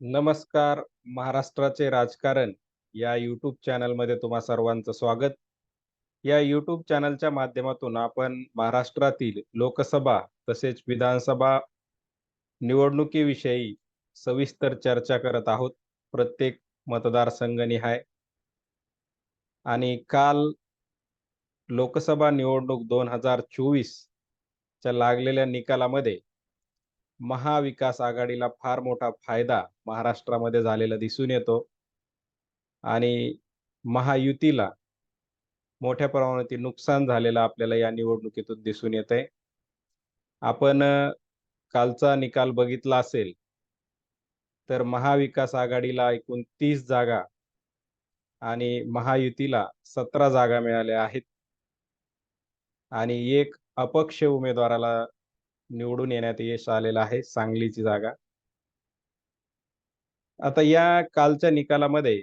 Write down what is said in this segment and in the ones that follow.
नमस्कार महाराष्ट्राचे राजकारण या यूट्यूब चॅनलमध्ये तुम्हा सर्वांचं स्वागत. या यूट्यूब चॅनलच्या माध्यमातून आपण महाराष्ट्रातील लोकसभा तसेच विधानसभा निवडणुकीविषयी सविस्तर चर्चा करत आहोत. प्रत्येक मतदारसंघनिहाय आणि काल लोकसभा निवडणूक दोन हजार चोवीस च्या लागलेल्या निकालामध्ये महाविकास आघाडीला फार मोठा फायदा महाराष्ट्रामध्ये झालेला दिसून येतो. आणि महायुतीला मोठ्या प्रमाणात नुकसान झालेलं आपल्याला या निवडणुकीतून दिसून येत आहे आपण कालचा निकाल बघितला असेल तर महाविकास आघाडीला एकूण तीस जागा आणि महायुतीला सतरा जागा मिळाल्या आहेत. आणि एक अपक्ष उमेदवाराला निवडून येण्यात यश आलेलं आहे सांगलीची जागा. आता या कालच्या निकालामध्ये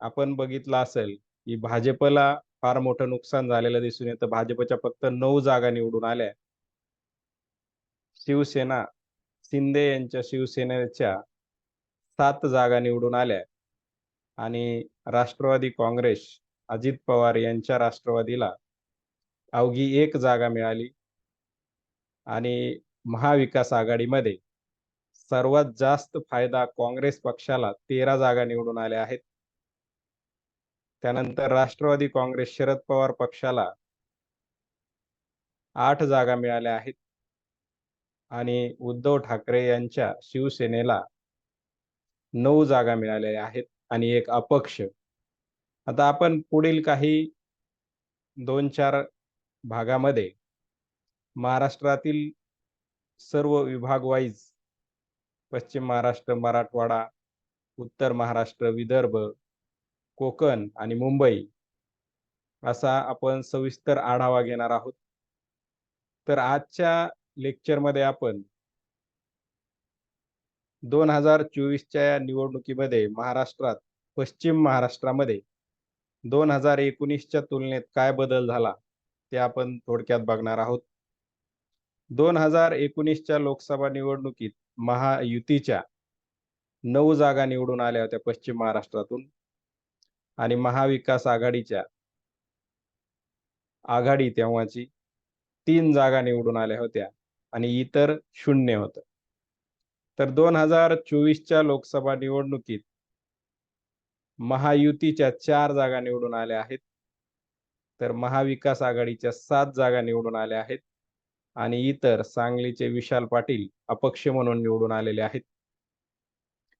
आपण बघितलं असेल की भाजपला फार मोठं नुकसान झालेलं दिसून येतं. भाजपच्या फक्त नऊ जागा निवडून आल्या. शिवसेना शिंदे यांच्या शिवसेनेच्या सात जागा निवडून आल्या. आणि राष्ट्रवादी काँग्रेस अजित पवार यांच्या राष्ट्रवादीला अवघी एक जागा मिळाली. आणि महाविकास आघाडीमध्ये सर्वात जास्त फायदा काँग्रेस पक्षाला तेरा जागा निवडून आल्या आहेत. त्यानंतर राष्ट्रवादी काँग्रेस शरद पवार पक्षाला आठ जागा मिळाल्या आहेत. आणि उद्धव ठाकरे यांच्या शिवसेनेला नऊ जागा मिळालेल्या आहेत आणि एक अपक्ष. आता आपण पुढील काही दोन चार भागामध्ये महाराष्ट्रातील सर्व विभाग वाईज पश्चिम महाराष्ट्र मराठवाडा उत्तर महाराष्ट्र विदर्भ कोकण आणि मुंबई असा आपण सविस्तर आढावा घेणार आहोत. तर आजच्या लेक्चरमध्ये आपण दोन हजार चोवीसच्या या निवडणुकीमध्ये महाराष्ट्रात पश्चिम महाराष्ट्रामध्ये दोन हजार एकोणीसच्या तुलनेत काय बदल झाला ते आपण थोडक्यात बघणार आहोत. दोन हजार एकोणीसच्या लोकसभा निवडणुकीत महायुतीच्या नऊ जागा निवडून आल्या होत्या पश्चिम महाराष्ट्रातून आणि महाविकास आघाडीच्या आघाडी तेव्हाची तीन जागा निवडून आल्या होत्या आणि इतर शून्य होत. तर दोन हजार चोवीसच्या लोकसभा निवडणुकीत महायुतीच्या चार जागा निवडून आल्या आहेत. तर महाविकास आघाडीच्या सात जागा निवडून आल्या आहेत. आणि इतर सांगलीचे विशाल पाटील अपक्ष म्हणून निवडून आलेले आहेत.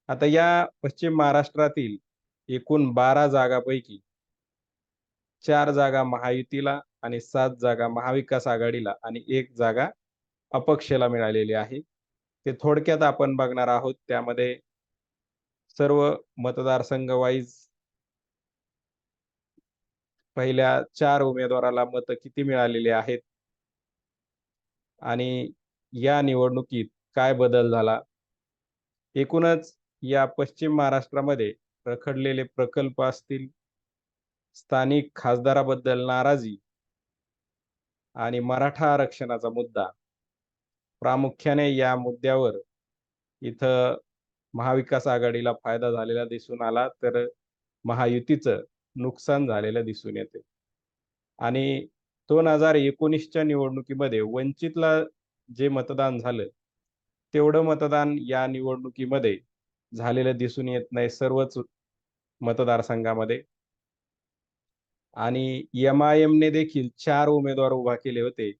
आता या पश्चिम महाराष्ट्रातील एकूण बारा जागापैकी चार जागा महायुतीला आणि सात जागा महाविकास आघाडीला आणि एक जागा अपक्षला मिळालेली आहे. ते थोडक्यात आपण बघणार आहोत. त्यामध्ये सर्व मतदारसंघ वाईज पहिल्या चार उमेदवाराला मत किती मिळालेली आहेत? आणि या निवडणुकीत काय बदल झाला? एकूणच या पश्चिम महाराष्ट्रामध्ये रखडलेले प्रकल्प असतील स्थानिक खासदाराबद्दल नाराजी आणि मराठा आरक्षणाचा मुद्दा प्रामुख्याने या मुद्द्यावर इथं महाविकास आघाडीला फायदा झालेला दिसून आला तर महायुतीचं नुकसान झालेलं दिसून येते. आणि दोन हजार एकोणीसच्या निवडणुकीमध्ये वंचितला जे मतदान झालं तेवढं मतदान या निवडणुकीमध्ये झालेलं दिसून येत नाही सर्वच मतदारसंघामध्ये. आणि एम आय एमने देखील चार उमेदवार उभा केले होते.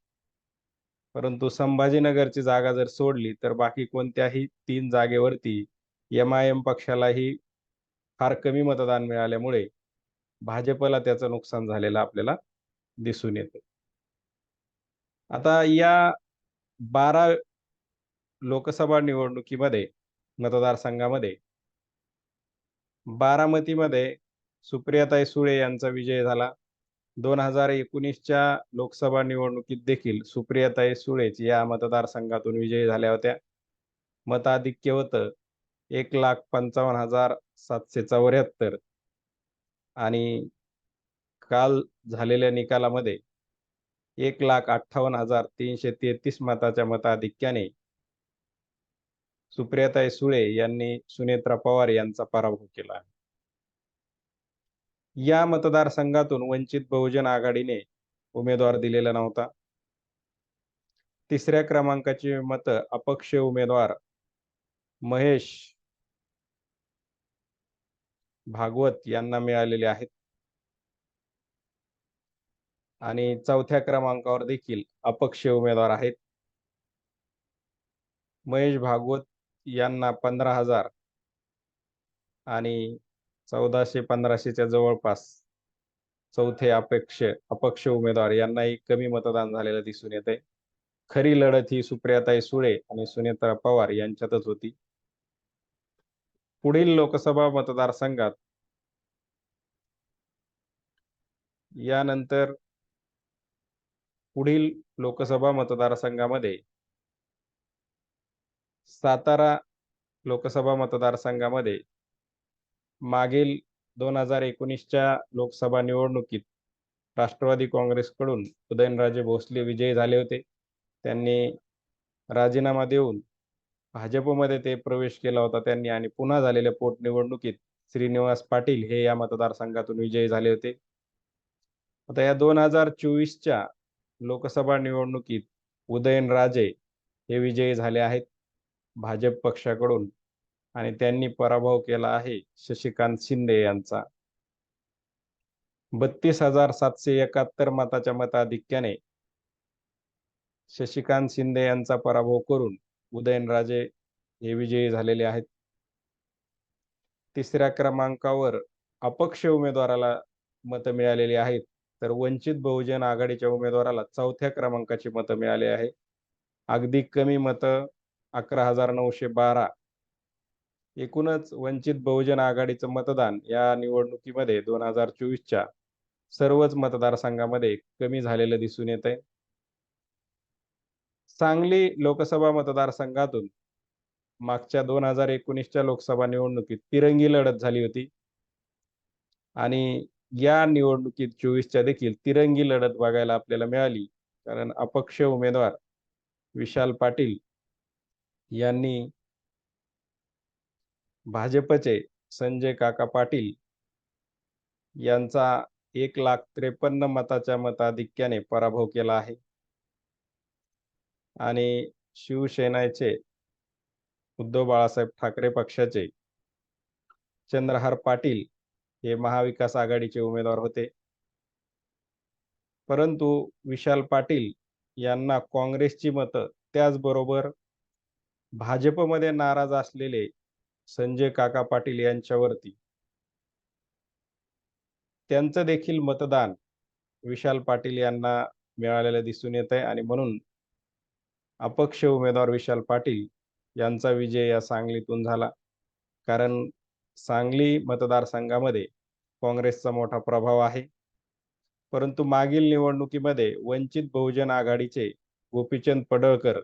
परंतु संभाजीनगरची जागा जर सोडली तर बाकी कोणत्याही तीन जागेवरती एम आय एम पक्षालाही फार कमी मतदान मिळाल्यामुळे भाजपला त्याचं नुकसान झालेलं आपल्याला दिसून येते. आता या बारा लोकसभा निवडणुकीमध्ये मतदारसंघामध्ये बारामतीमध्ये सुप्रियाताई सुळे यांचा विजय झाला. दोन हजार एकोणीसच्या लोकसभा निवडणुकीत देखील सुप्रियाताई सुळेच या मतदारसंघातून विजयी झाल्या होत्या. मताधिक्य होतं एक लाख पंचावन्न हजार सातशे चौऱ्याहत्तर आणि काल झालेल्या निकालामध्ये एक लाख अठ्ठावन्न हजार तीनशे तेहतीस मताच्या मताधिक्याने सुप्रियाताई सुळे यांनी सुनेत्रा पवार यांचा पराभव केला. या मतदारसंघातून वंचित बहुजन आघाडीने उमेदवार दिलेला नव्हता. तिसऱ्या क्रमांकाची मत अपक्ष उमेदवार महेश भागवत यांना मिळालेले आहेत. आणि चौथ्या क्रमांकावर देखील अपक्ष उमेदवार आहेत. महेश भागवत यांना पंधरा हजार आणि चौदाशे पंधराशेच्या जवळपास चौथे अपेक्ष अपक्ष उमेदवार यांनाही कमी मतदान झालेलं दिसून येत आहे. खरी लढत ही सुप्रियाताई सुळे आणि सुनेत्रा पवार यांच्यातच होती. पुढील लोकसभा मतदारसंघात यानंतर पुढील लोकसभा मतदारसंघामध्ये सातारा लोकसभा मतदारसंघामध्ये मागील दोन हजार एकोणीसच्या लोकसभा निवडणुकीत राष्ट्रवादी काँग्रेसकडून उदयनराजे भोसले विजयी झाले होते. त्यांनी राजीनामा देऊन भाजपमध्ये ते प्रवेश केला होता त्यांनी आणि पुन्हा झालेल्या पोटनिवडणुकीत श्रीनिवास पाटील हे या मतदारसंघातून विजयी झाले होते. आता या दोन हजार चोवीसच्या लोकसभा निवडणुकीत उदयनराजे हे विजयी झाले आहेत. भाजप पक्षाकडून आणि त्यांनी पराभव केला आहे शशिकांत शिंदे यांचा. बत्तीस हजार सातशे एकाहत्तर मताच्या मताधिक्याने शशिकांत शिंदे यांचा पराभव करून उदयनराजे हे विजयी झालेले आहेत. तिसऱ्या क्रमांकावर अपक्ष उमेदवाराला मतं मिळालेली आहेत. तर वंचित बहुजन आघाडीच्या उमेदवाराला चौथ्या क्रमांकाची मतं मिळाली आहे. अगदी कमी मतं अकरा हजार नऊशे बारा. एकूणच वंचित बहुजन आघाडीचं मतदान या निवडणुकीमध्ये दोन हजार चोवीसच्या सर्वच मतदारसंघामध्ये कमी झालेलं दिसून येत आहे सांगली लोकसभा मतदारसंघातून मागच्या दोन हजार एकोणीसच्या लोकसभा निवडणुकीत तिरंगी लढत झाली होती. आणि या निवडणुकीत चोवीसच्या देखील तिरंगी लढत बघायला आपल्याला मिळाली. कारण अपक्ष उमेदवार विशाल पाटील यांनी भाजपचे संजय काका पाटील यांचा एक लाख त्रेपन्न मताच्या मताधिक्याने पराभव केला आहे. आणि शिवसेनेचे उद्धव बाळासाहेब ठाकरे पक्षाचे चंद्रहार पाटील हे महाविकास आघाडीचे उमेदवार होते. परंतु विशाल पाटील यांना काँग्रेसची मतं त्याचबरोबर भाजपमध्ये नाराज असलेले संजय काका पाटील यांच्यावरती त्यांचं देखील मतदान विशाल पाटील यांना मिळालेलं दिसून येत आहे आणि म्हणून अपक्ष उमेदवार विशाल पाटील यांचा विजय या सांगलीतून झाला. कारण सांगली मतदारसंघामध्ये काँग्रेसचा मोठा प्रभाव आहे. परंतु मागील निवडणुकीमध्ये वंचित बहुजन आघाडीचे गोपीचंद पडळकर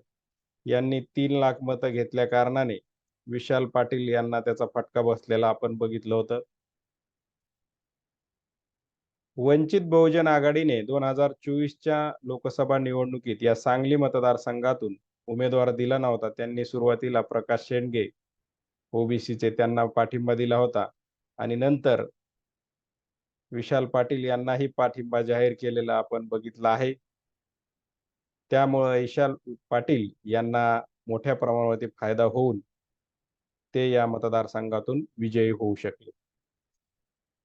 यांनी तीन लाख मतं घेतल्या कारणाने विशाल पाटील यांना त्याचा फटका बसलेला आपण बघितलं होतं. वंचित बहुजन आघाडीने दोन हजार चोवीसच्या लोकसभा निवडणुकीत या सांगली मतदारसंघातून उमेदवार दिला नव्हता. त्यांनी सुरुवातीला प्रकाश शेंडगे ओबीसीचे त्यांना पाठिंबा दिला होता. आणि नंतर विशाल पाटील यांनाही पाठिंबा जाहीर केलेला आपण बघितला आहे. त्यामुळे विशाल पाटील यांना मोठ्या प्रमाणावरती फायदा होऊन ते या मतदारसंघातून विजयी होऊ शकले.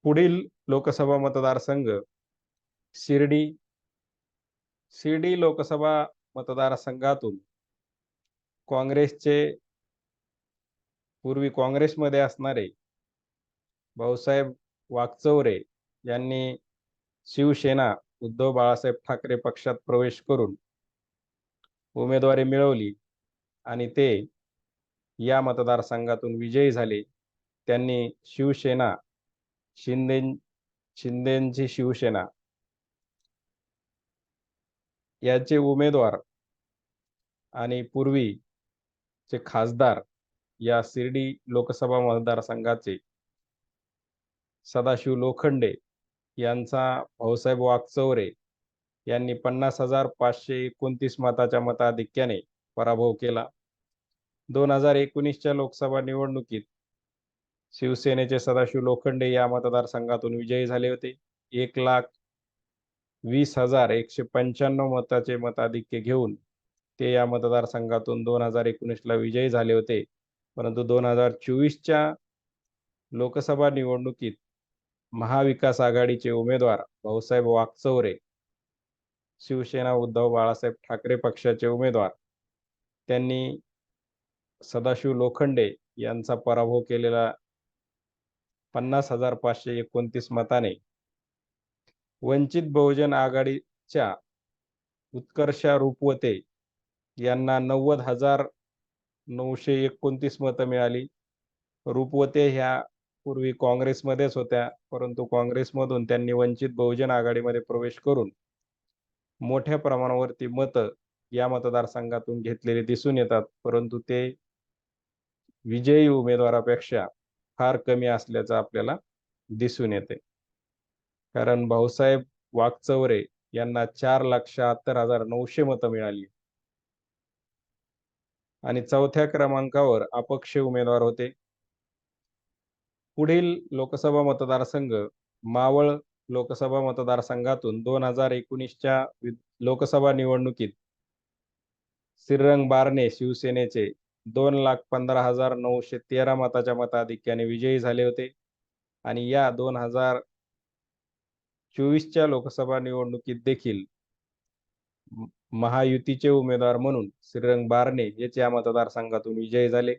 पुढील लोकसभा मतदारसंघ शिर्डी शिर्डी लोकसभा मतदारसंघातून काँग्रेसचे पूर्वी काँग्रेसमध्ये असणारे भाऊसाहेब वागचौरे यांनी शिवसेना उद्धव बाळासाहेब ठाकरे पक्षात प्रवेश करून उमेदवारी मिळवली आणि ते या मतदारसंघातून विजयी झाले. त्यांनी शिवसेना शिंदे शिंदेची शिवसेना याचे उमेदवार आणि पूर्वीचे खासदार या शिर्डी लोकसभा मतदारसंघाचे सदाशिव लोखंडे यांचा भाऊसाहेब वाकचौरे यांनी पन्नास हजार पाचशे एकोणतीस मताच्या मताधिक्याने पराभव केला. दोन हजार एकोणीसच्या लोकसभा निवडणुकीत शिवसेनेचे सदाशिव लोखंडे या मतदारसंघातून विजयी झाले होते. एक लाख वीस हजार एकशे पंच्याण्णव मताचे मताधिक्य घेऊन ते या मतदारसंघातून दोन हजार एकोणीसला विजयी झाले होते. परंतु दोन हजार चोवीसच्या लोकसभा निवडणुकीत महाविकास आघाडीचे उमेदवार भाऊसाहेब वाकचौरे शिवसेना उद्धव बाळासाहेब ठाकरे पक्षाचे उमेदवार त्यांनी सदाशिव लोखंडे यांचा पराभव केलेला पन्नास हजार पाचशे एकोणतीस मताने वंचित बहुजन आघाडीच्या उत्कर्षा रूपवते यांना नव्वद हजार नऊशे एकोणतीस मतं मिळाली. रूपवते ह्या पूर्वी काँग्रेसमध्येच होत्या परंतु काँग्रेसमधून त्यांनी वंचित बहुजन आघाडीमध्ये प्रवेश करून मोठ्या प्रमाणावरती मतं या मतदारसंघातून घेतलेले दिसून येतात परंतु ते विजयी उमेदवारापेक्षा फार कमी असल्याचं आपल्याला दिसून येते. कारण भाऊसाहेब वागचौरे यांना चार लाख शहात्तर हजार नऊशे मतं मिळाली. आणि चौथ्या क्रमांकावर अपक्ष उमेदवार होते. पुढील लोकसभा मतदारसंघ मावळ लोकसभा मतदारसंघातून दोन हजार एकोणीसच्या लोकसभा निवडणुकीत श्रीरंग बारणे शिवसेनेचे दोन लाख पंधरा हजार नऊशे तेरा मताच्या मताधिक्याने विजयी झाले होते. आणि या दोन हजार चोवीसच्या लोकसभा निवडणुकीत देखील महायुतीचे उमेदवार म्हणून श्रीरंग बारणे हेच या मतदारसंघातून विजयी झाले.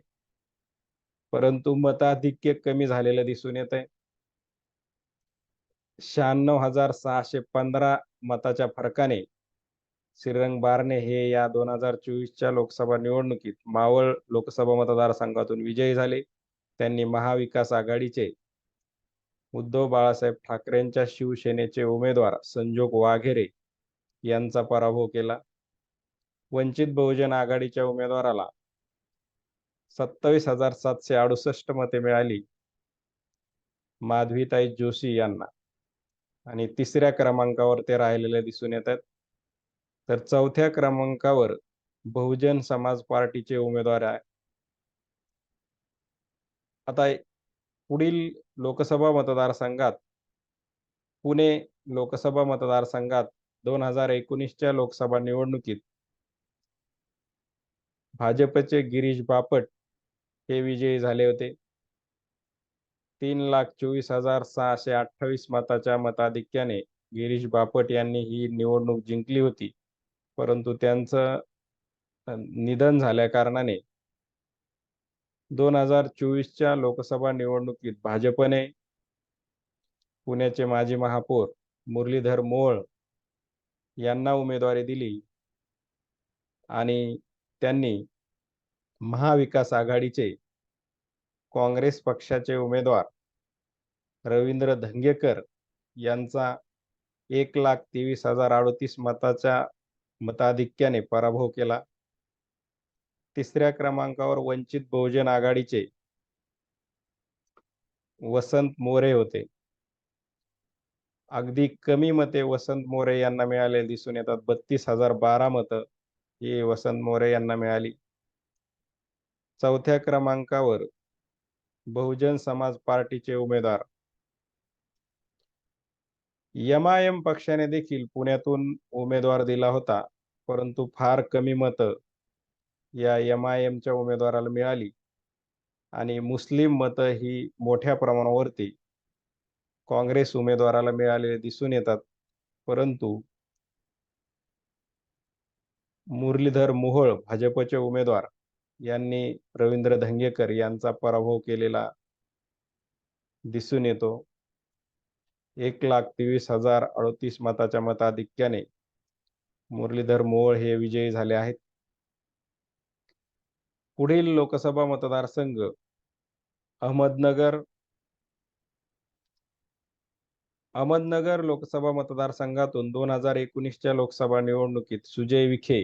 परंतु मताधिक्य कमी झालेलं दिसून येत आहे. शहाण्णव हजार सहाशे पंधरा मताच्या फरकाने श्रीरंग बारणे हे या दोन हजार चोवीसच्या लोकसभा निवडणुकीत मावळ लोकसभा मतदारसंघातून विजयी झाले. त्यांनी महाविकास आघाडीचे उद्धव बाळासाहेब ठाकरेंच्या शिवसेनेचे उमेदवार संजोग वाघेरे यांचा पराभव केला. वंचित बहुजन आघाडीच्या उमेदवाराला सत्तावीस हजार सातशे अडुसष्ट मते मिळाली. माधवीताई जोशी यांना. आणि तिसऱ्या क्रमांकावर ते राहिलेले दिसून येत आहेत. तर चौथ्या क्रमांकावर बहुजन समाज पार्टीचे उमेदवार आहे. आता पुढील लोकसभा मतदारसंघात पुणे लोकसभा मतदारसंघात दोन हजार एकोणीसच्या लोकसभा निवडणुकीत भाजपचे गिरीश बापट हे विजयी झाले होते. तीन लाख चोवीस हजार सहाशे अठ्ठावीस मताच्या मताधिक्याने गिरीश बापट यांनी ही निवडणूक जिंकली होती. परंतु त्यांचं निधन झाल्या कारणाने दोन हजार चोवीसच्या लोकसभा निवडणुकीत भाजपने पुण्याचे माजी महापौर मुरलीधर मोळ यांना उमेदवारी दिली आणि त्यांनी महाविकास आघाडीचे काँग्रेस पक्षाचे उमेदवार रवींद्र धंगेकर यांचा एक लाख तेवीस हजार अडोतीस मताच्या मताधिक्याने पराभव केला. तिसऱ्या क्रमांकावर वंचित बहुजन आघाडीचे वसंत मोरे होते. अगदी कमी मते वसंत मोरे यांना मिळाले दिसून येतात. बत्तीस हजार बारा मतं ही वसंत मोरे यांना मिळाली. चौथ्या क्रमांकावर बहुजन समाज पार्टीचे उमेदवार. यमायम पक्षाने देखील पुण्यातून उमेदवार दिला होता परंतु फार कमी मतं या यमायमच्या उमेदवाराला मिळाली. आणि मुस्लिम मतं ही मोठ्या प्रमाणावरती काँग्रेस उमेदवाराला मिळालेले दिसून येतात परंतु मुरलीधर मोहोळ भाजपचे उमेदवार यांनी रवींद्र धंगेकर यांचा पराभव केलेला दिसून येतो. एक लाख तेवीस हजार अडतीस मताच्या मताधिक्याने मुरलीधर मोहोळ हे विजयी झाले आहेत. पुढील लोकसभा मतदारसंघ अहमदनगर अहमदनगर लोकसभा मतदारसंघातून दोन हजार एकोणीसच्या लोकसभा निवडणुकीत सुजय विखे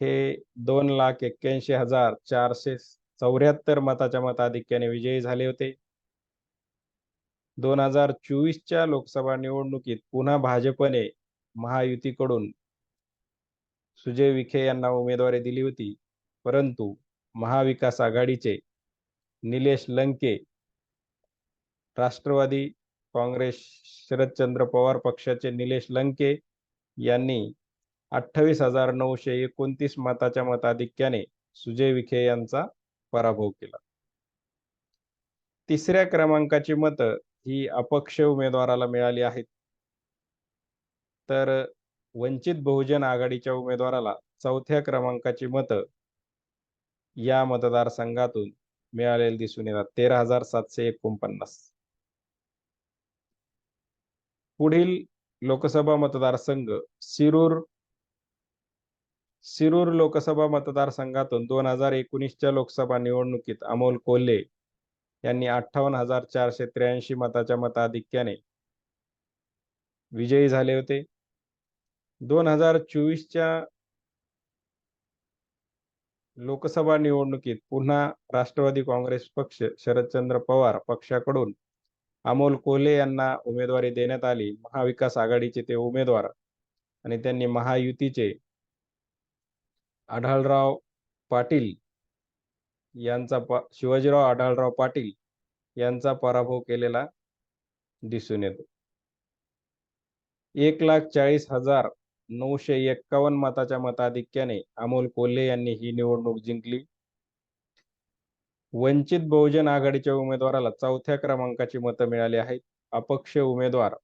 हे दोन लाख एक्क्याऐंशी हजार चारशे चौऱ्याहत्तर मताच्या मताधिक्याने विजयी झाले होते. दोन हजार चोवीसच्या लोकसभा निवडणुकीत पुन्हा भाजपने महायुतीकडून सुजय विखे यांना उमेदवारी दिली होती. परंतु महाविकास आघाडीचे निलेश लंके राष्ट्रवादी काँग्रेस शरदचंद्र पवार पक्षाचे निलेश लंके यांनी अठ्ठावीस हजार नऊशे एकोणतीस मताच्या मताधिक्याने सुजय विखे यांचा पराभव केला. तिसऱ्या क्रमांकाची मतं ही अपक्ष उमेदवाराला मिळाली आहेत. तर वंचित बहुजन आघाडीच्या उमेदवाराला चौथ्या क्रमांकाची मतं या मतदारसंघातून मिळालेली दिसून येतात. तेरा हजार सातशे एकोणपन्नास. पुढील लोकसभा मतदारसंघ शिरूर शिरूर लोकसभा मतदारसंघातून दोन हजार एकोणीसच्या लोकसभा निवडणुकीत अमोल कोल्हे यांनी अठ्ठावन्न हजार चारशे त्र्याऐंशी मताच्या मताधिक्याने विजयी झाले होते. दोन हजार चोवीसच्या लोकसभा निवडणुकीत पुन्हा राष्ट्रवादी काँग्रेस पक्ष शरदचंद्र पवार पक्षाकडून अमोल कोल्हे यांना उमेदवारी देण्यात आली. महाविकास आघाडीचे ते उमेदवार आणि त्यांनी महायुतीचे आढळराव पाटील यांचा पा शिवाजीराव आढळराव पाटील यांचा पराभव केलेला दिसून येतो. एक लाख चाळीस हजार नऊशे एक्कावन्न मताच्या मताधिक्याने अमोल कोल्हे यांनी ही निवडणूक जिंकली. वंचित बहुजन आघाडीच्या उमेदवाराला चौथ्या क्रमांकाची मतं मिळाली आहेत. अपक्ष उमेदवार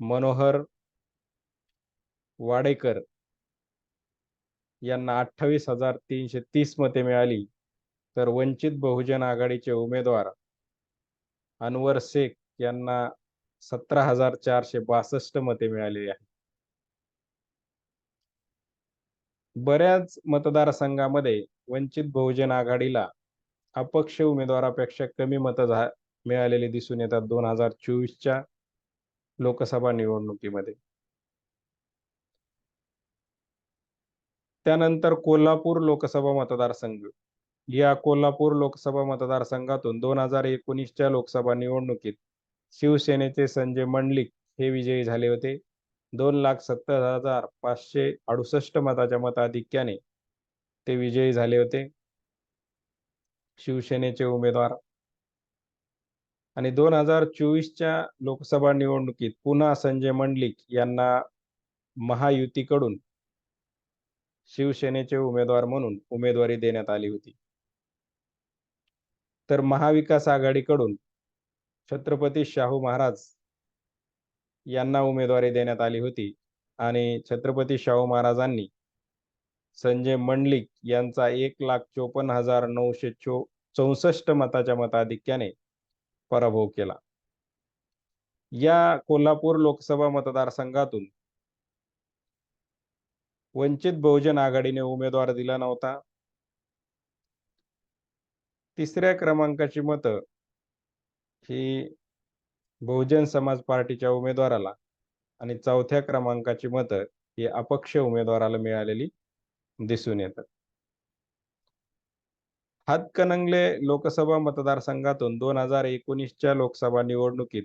मनोहर वाडेकर यांना अठ्ठावीस हजार तीनशे तीस मते मिळाली. तर वंचित बहुजन आघाडीचे उमेदवार अनवर शेख यांना सतरा हजार चारशे बासष्ट मते मिळालेली आहेत. बऱ्याच मतदारसंघामध्ये वंचित बहुजन आघाडीला अपक्ष उमेदवारापेक्षा कमी मतं मिळालेली दिसून येतात दोन हजार चोवीसच्या लोकसभा निवडणुकीमध्ये. त्यानंतर कोल्हापूर लोकसभा मतदारसंघ. या कोल्हापूर लोकसभा मतदारसंघातून दोन हजार एकोणीसच्या लोकसभा निवडणुकीत शिवसेनेचे संजय मंडलिक हे विजयी झाले होते. दोन लाख सत्तर हजार पाचशे अडुसष्ट मताच्या मताधिक्याने ते विजयी झाले होते. शिवसेनेचे उमेदवार. आणि दोन हजार चोवीसच्या लोकसभा निवडणुकीत पुन्हा संजय मंडलिक यांना महायुतीकडून शिवसेनेचे उमेदवार म्हणून उमेदवारी देण्यात आली होती. तर महाविकास आघाडीकडून छत्रपती शाहू महाराज यांना उमेदवारी देण्यात आली होती. आणि छत्रपती शाहू महाराजांनी संजय मंडलिक यांचा एक लाख चोपन्न हजार नऊशे चो चौसष्ट मताच्या मताधिक्याने पराभव केला. या कोल्हापूर लोकसभा मतदारसंघातून वंचित बहुजन आघाडीने उमेदवार दिला नव्हता. तिसऱ्या क्रमांकाची मतं ही बहुजन समाज पार्टीच्या उमेदवाराला आणि चौथ्या क्रमांकाची मतं ही अपक्ष उमेदवाराला मिळालेली. दिसून येतात हातकणंगले लोकसभा मतदारसंघातून दोन हजार एकोणीसच्या लोकसभा निवडणुकीत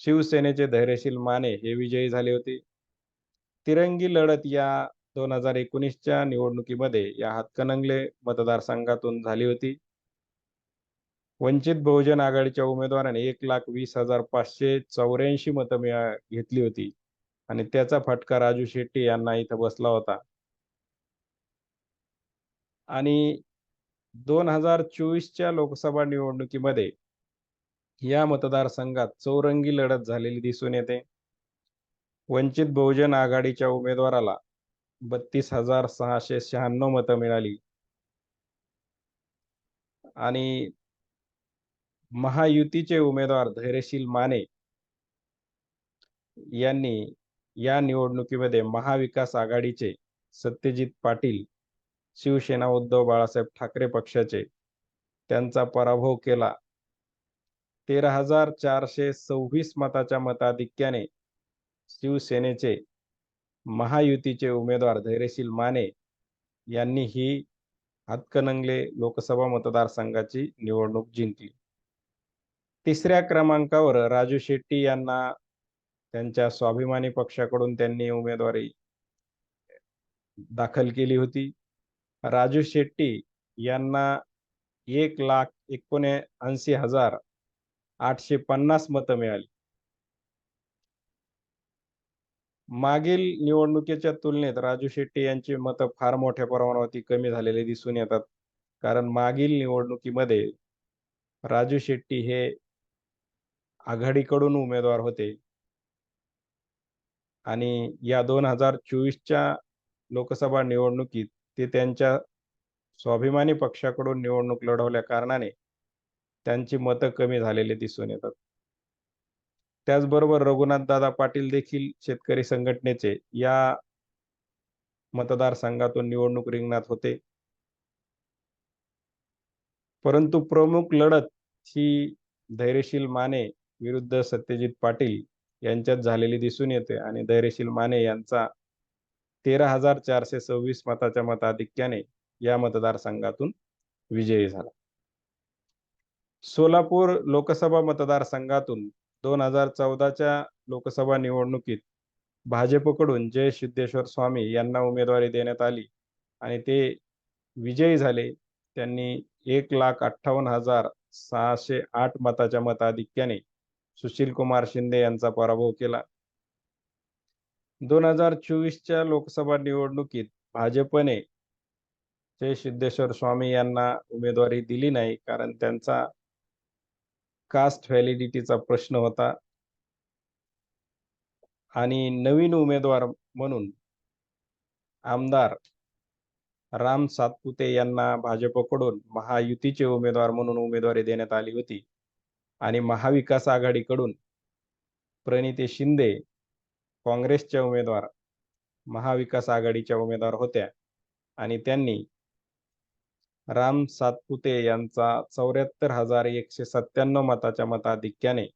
शिवसेनेचे धैर्यशील माने हे विजयी झाले होते. तिरंगी लढत या दोन हजार एकोणीसच्या निवडणुकीमध्ये या हातकणंगले मतदारसंघातून झाली होती. वंचित बहुजन आघाडीच्या उमेदवाराने एक लाख वीस हजार पाचशे चौऱ्याऐंशी मतं घेतली होती आणि त्याचा फटका राजू शेट्टी यांना इथं बसला होता. आणि दोन हजार चोवीसच्या लोकसभा निवडणुकीमध्ये या मतदारसंघात चौरंगी लढत झालेली दिसून येते. वंचित बहुजन आघाडीच्या उमेदवाराला बत्तीस हजार सहाशे शहाण्णव मतं मिळाली. आणि महायुतीचे उमेदवार धैर्यशील माने यांनी या निवडणुकीमध्ये महाविकास आघाडीचे सत्यजित पाटील शिवसेना उद्धव बाळासाहेब ठाकरे पक्षाचे त्यांचा पराभव केला. तेरा हजार चारशे सव्वीस मताच्या मताधिक्याने शिवसेनेचे महायुतीचे उमेदवार धैर्यशील माने यांनी ही हातकणंगले लोकसभा मतदारसंघाची निवडणूक जिंकली. तिसऱ्या क्रमांकावर राजू शेट्टी यांना त्यांच्या स्वाभिमानी पक्षाकडून त्यांनी उमेदवारी दाखल केली होती. राजू शेट्टी यांना एक लाख एकोणऐंशी हजार आठशे पन्नास मतं मिळाली. मागील निवडणुकीच्या तुलनेत राजू शेट्टी यांची मतं फार मोठ्या प्रमाणावरती कमी झालेले दिसून येतात. कारण मागील निवडणुकीमध्ये राजू शेट्टी हे आघाडीकडून उमेदवार होते. आणि या दोन हजार चोवीसच्या लोकसभा निवडणुकीत ते त्यांच्या स्वाभिमानी पक्षाकडून निवडणूक लढवल्या कारणाने त्यांची मतं कमी झालेली दिसून येतात. त्याचबरोबर रघुनाथदादा पाटील देखील शेतकरी संघटनेचे या मतदारसंघातून निवडणूक रिंगणात होते. परंतु प्रमुख लढत ही धैर्यशील माने विरुद्ध सत्यजित पाटील यांच्यात झालेली दिसून येते आणि धैर्यशील माने यांचा तेरा हजार चारशे सव्वीस मताच्या मताधिक्याने या मतदारसंघातून विजयी झाला. सोलापूर लोकसभा मतदारसंघातून दोन हजार चौदाच्या लोकसभा निवडणुकीत भाजपकडून जय सिद्धेश्वर स्वामी यांना उमेदवारी देण्यात आली आणि ते विजयी झाले. त्यांनी एक लाख अठ्ठावन्न हजार सहाशे आठ मताच्या मताधिक्याने सुशील कुमार शिंदे यांचा पराभव केला. दोन हजार चोवीसच्या लोकसभा निवडणुकीत भाजपने जय सिद्धेश्वर स्वामी यांना उमेदवारी दिली नाही कारण त्यांचा कास्ट व्हॅलिडिटीचा प्रश्न होता. आणि नवीन उमेदवार म्हणून आमदार राम सातपुते यांना भाजपकडून महायुतीचे उमेदवार म्हणून उमेदवारी देण्यात आली होती. आणि महाविकास आघाडीकडून प्रणिते शिंदे काँग्रेसच्या उमेदवार महाविकास आघाडीच्या उमेदवार होत्या. आणि त्यांनी राम सातपुते यांचा चौऱ्याहत्तर हजार एकशे सत्त्याण्णव मताच्या मताधिक्याने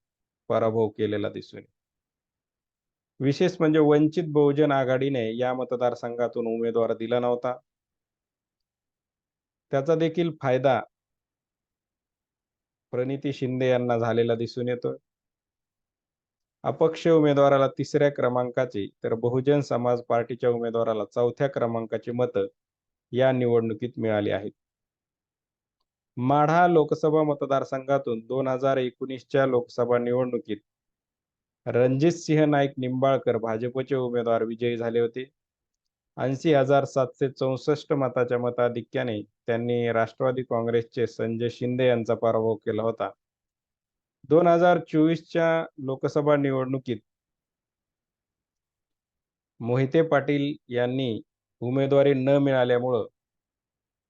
पराभव केलेला दिसून विशेष म्हणजे वंचित बहुजन आघाडीने या मतदारसंघातून उमेदवार दिला नव्हता. त्याचा देखील फायदा प्रणिती शिंदे यांना झालेला दिसून येतो अपक्ष उमेदवाराला तिसऱ्या क्रमांकाची तर बहुजन समाज पार्टीच्या उमेदवाराला चौथ्या क्रमांकाची मतं या निवडणुकीत मिळाली आहेत. माढा लोकसभा मतदारसंघातून दोन हजार एकोणीसच्या लोकसभा निवडणुकीत रणजित सिंह नाईक निंबाळकर भाजपचे उमेदवार विजयी झाले होते. ऐंशी हजार सातशे चौसष्ट मताच्या मताधिक्याने त्यांनी राष्ट्रवादी काँग्रेसचे संजय शिंदे यांचा पराभव केला होता. दोन हजार चोवीसच्या लोकसभा निवडणुकीत मोहिते पाटील यांनी उमेदवारी न मिळाल्यामुळं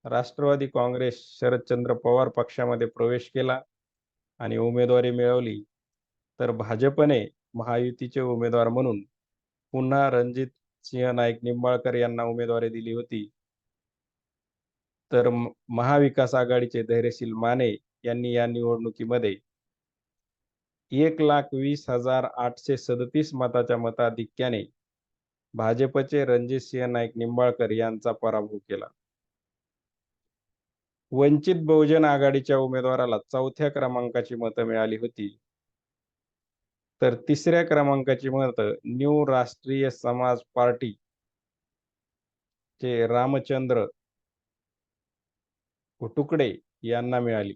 राष्ट्रवादी काँग्रेस शरदचंद्र पवार पक्षामध्ये प्रवेश केला आणि उमेदवारी मिळवली. तर भाजपने महायुतीचे उमेदवार म्हणून पुन्हा रणजित सिंह नाईक निंबाळकर यांना उमेदवारी दिली होती. तर महाविकास आघाडीचे धैर्यशील माने यांनी या निवडणुकीमध्ये एक लाख वीस हजार आठशे सदतीस मताच्या मताधिक्याने भाजपचे रणजित सिंह नाईक निंबाळकर यांचा पराभव केला. वंचित बहुजन आघाडीच्या उमेदवाराला चौथ्या क्रमांकाची मतं मिळाली होती. तर तिसऱ्या क्रमांकाची मतं न्यू राष्ट्रीय समाज पार्टी चे रामचंद्र कुटुकडे यांना मिळाली.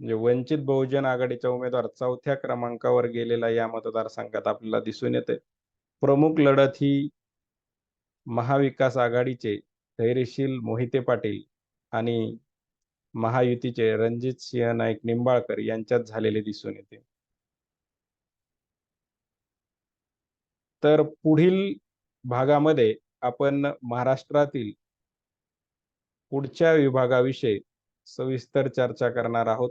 म्हणजे वंचित बहुजन आघाडीचा उमेदवार चौथ्या क्रमांकावर गेलेला या मतदारसंघात आपल्याला दिसून येते प्रमुख लढत ही महाविकास आघाडीचे धैर्यशील मोहिते पाटील आणि महायुतीचे रणजित सिंह नाईक निंबाळकर यांच्यात झालेले दिसून येते. तर पुढील भागामध्ये आपण महाराष्ट्रातील पुढच्या विभागाविषयी सविस्तर चर्चा करणार आहोत.